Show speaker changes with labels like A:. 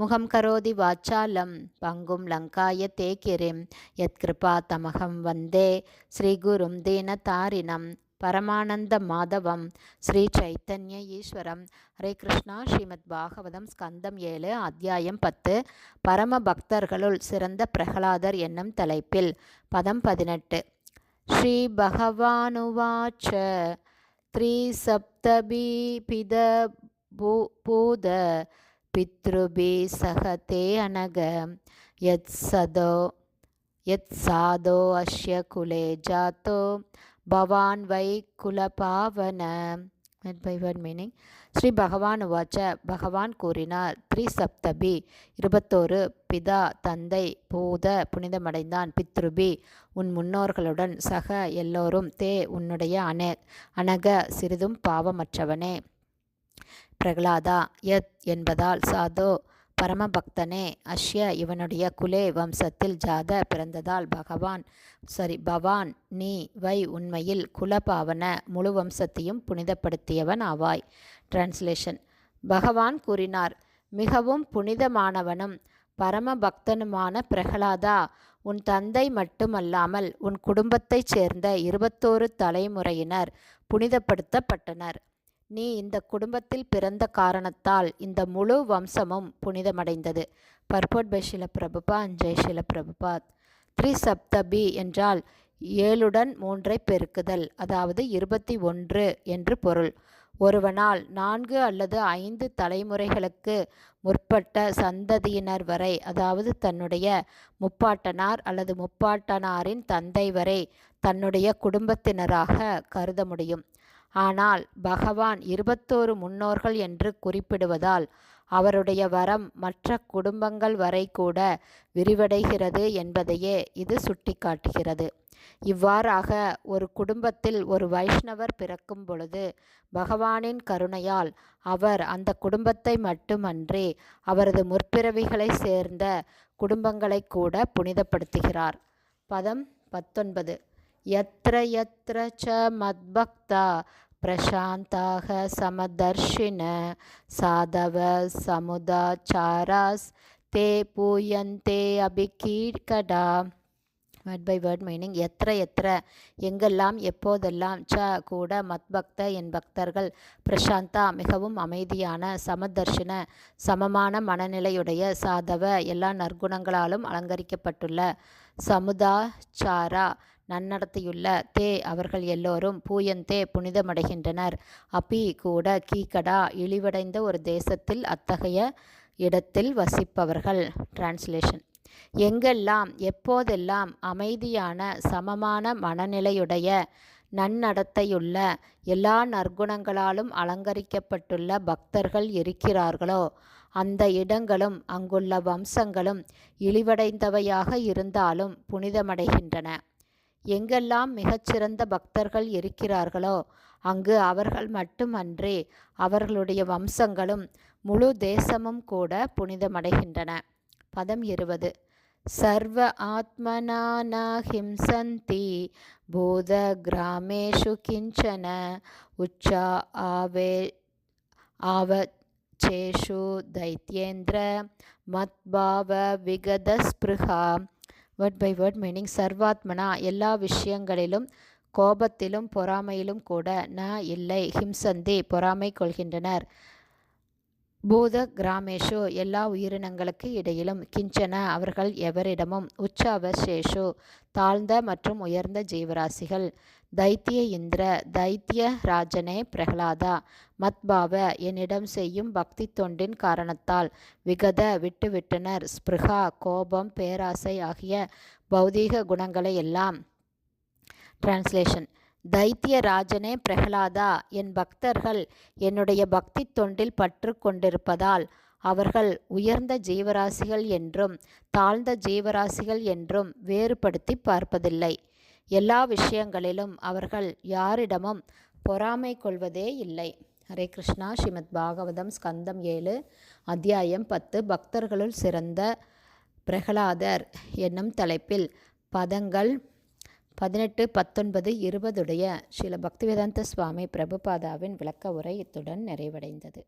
A: முகம் கரோதி வாச்சாலம் பங்கும் லங்காய தேக்கிரிம் யத்கிருபா தமகம் வந்தே. ஸ்ரீகுரும் தீனதாரிணம் பரமானந்த மாதவம் ஸ்ரீ சைத்தன்ய ஈஸ்வரம். ஹரே கிருஷ்ணா. ஸ்ரீமத் பாகவதம் ஸ்கந்தம் ஏழு அத்தியாயம் பத்து. பரம பக்தர்களுள் சிறந்த பிரகலாதர் என்னும் தலைப்பில் பதம் பதினெட்டு. ஸ்ரீ பகவானுவாச்ச த்ரிசப்தபி பித பூ பூத पितृभिः सह ते अनग यत्सदो यत्सादो अस्य कुले जातो भवान् वै कुलपावन by word meaning Shri Bhagavan உவாச்ச பகவான் கூறினார் த்ரிசப்தபி இருபத்தோரு பிதா தந்தை பூத புனிதமடைந்தான் பித்ருபி உன் முன்னோர்களுடன் சக எல்லோரும் தே உன்னுடைய அன அனக சிறிதும் பாவமற்றவனே பிரகலாதா யத் என்பதால் சாதோ பரமபக்தனே. அஷ்ய இவனுடைய குலே வம்சத்தில் ஜாத பிறந்ததால் பகவான் சரி பவான் நீ வை உண்மையில் குலபாவன முழு வம்சத்தையும் புனிதப்படுத்தியவன் ஆவாய். டிரான்ஸ்லேஷன் பகவான் கூறினார் மிகவும் புனிதமானவனும் பரமபக்தனுமான பிரகலாதா உன் தந்தை மட்டுமல்லாமல் உன் குடும்பத்தைச் சேர்ந்த இருபத்தோரு தலைமுறையினர் புனிதப்படுத்தப்பட்டனர். நீ இந்த குடும்பத்தில் பிறந்த காரணத்தால் இந்த முழு வம்சமும் புனிதமடைந்தது. பர்போட் பை ஷில பிரபுபா ஜெய் ஷில பிரபுபாத் த்ரிசப்தபி என்றால் ஏழுடன் மூன்றை பெருக்குதல் அதாவது இருபத்தி ஒன்று என்று பொருள். ஒருவனால் நான்கு அல்லது ஐந்து தலைமுறைகளுக்கு முற்பட்ட சந்ததியினர் வரை அதாவது தன்னுடைய முப்பாட்டனார் அல்லது முப்பாட்டனாரின் தந்தை வரை தன்னுடைய குடும்பத்தினராக கருத முடியும். ஆனால் பகவான் இருபத்தோரு முன்னோர்கள் என்று குறிப்பிடுவதால் அவருடைய வரம் மற்ற குடும்பங்கள் வரை கூட விரிவடைகிறது என்பதையே இது சுட்டிக்காட்டுகிறது இவ்வாறாக ஒரு குடும்பத்தில் ஒரு வைஷ்ணவர் பிறக்கும் பொழுது பகவானின் கருணையால் அவர் அந்த குடும்பத்தை மட்டுமன்றி அவரது முற்பிறவிகளை சேர்ந்த குடும்பங்களை கூட புனிதப்படுத்துகிறார் பதம் பத்தொன்பது यत्र यत्र च मद्भक्ता பிரசாந்தாக प्रशान्ताः समदर्शिन साधव தே பூயந்தே अभिकीर्कडा வேர்ட் பை வேர்ட் மீனிங் எத்திர எத்திர எங்கெல்லாம் எப்போதெல்லாம் ச கூட மத்பக்த என் பக்தர்கள். பிரசாந்தா மிகவும் அமைதியான சமதர்ஷின சமமான மனநிலையுடைய சாதவ எல்லா நற்குணங்களாலும் அலங்கரிக்கப்பட்டுள்ள சமுதாச்சாரா. நன்னடத்தையுள்ள தே அவர்கள் எல்லோரும் பூயந்தே புனிதமடைகின்றனர். அப்பி கூட கீகடா இழிவடைந்த ஒரு தேசத்தில் அத்தகைய இடத்தில் வசிப்பவர்கள். டிரான்ஸ்லேஷன் எங்கெல்லாம் எப்போதெல்லாம் அமைதியான சமமான மனநிலையுடைய நன்னடத்தையுள்ள எல்லா நற்குணங்களாலும் அலங்கரிக்கப்பட்டுள்ள பக்தர்கள் இருக்கிறார்களோ அந்த இடங்களும் அங்குள்ள வம்சங்களும் இழிவடைந்தவையாக இருந்தாலும் புனிதமடைகின்றன. எங்கெல்லாம் மிகச்சிறந்த பக்தர்கள் இருக்கிறார்களோ அங்கு அவர்கள் மட்டுமன்றி அவர்களுடைய வம்சங்களும் முழு தேசமும் கூட புனிதமடைகின்றன. பதம் இருபது. சர்வ ஆத்மனா ஹிம்சந்தி பூத கிராமேஷு கிஞ்சன உச்சா ஆவே ஆவச்சேஷு தைத்யேந்திர மத்பாவ விகதஸ்பிருகா வேர்ட் பை வேர்ட் மீனிங் சர்வாத்மனா எல்லா விஷயங்களிலும் கோபத்திலும் பொறாமையிலும் கூட ந இல்லை ஹிம்சந்தி பொறாமை கொள்கின்றனர். பூத கிராமேஷு எல்லா உயிரினங்களுக்கு இடையிலும் கிஞ்சன அவர்கள் எவரிடமும் உச்ச அவசேஷு தாழ்ந்த மற்றும் உயர்ந்த ஜீவராசிகள். தைத்திய இந்திர தைத்திய ராஜனே பிரகலாதா மத்பாவ என்னிடம் செய்யும் பக்தி தொண்டின் காரணத்தால் விகத விட்டுவிட்டனர் ஸ்பிருகா கோபம் பேராசை ஆகிய பௌதீக குணங்களை எல்லாம். டிரான்ஸ்லேஷன் தைத்தியராஜனே பிரகலாதா என் பக்தர்கள் என்னுடைய பக்தி தொண்டில் பற்று கொண்டிருப்பதால் அவர்கள் உயர்ந்த ஜீவராசிகள் என்றும் தாழ்ந்த ஜீவராசிகள் என்றும் வேறுபடுத்தி பார்ப்பதில்லை. எல்லா விஷயங்களிலும் அவர்கள் யாரிடமும் பொறாமை கொள்வதே இல்லை. ஹரே கிருஷ்ணா. ஸ்ரீமத் பாகவதம் ஸ்கந்தம் ஏழு அத்தியாயம் பத்து. பக்தர்களுள் சிறந்த பிரகலாதர் என்னும் தலைப்பில் பதங்கள் பதினெட்டு பத்தொன்பது இருபதுடைய ஸ்ரீல பக்திவேதாந்த சுவாமி பிரபுபாதாவின் விளக்க உரை இத்துடன் நிறைவடைந்தது.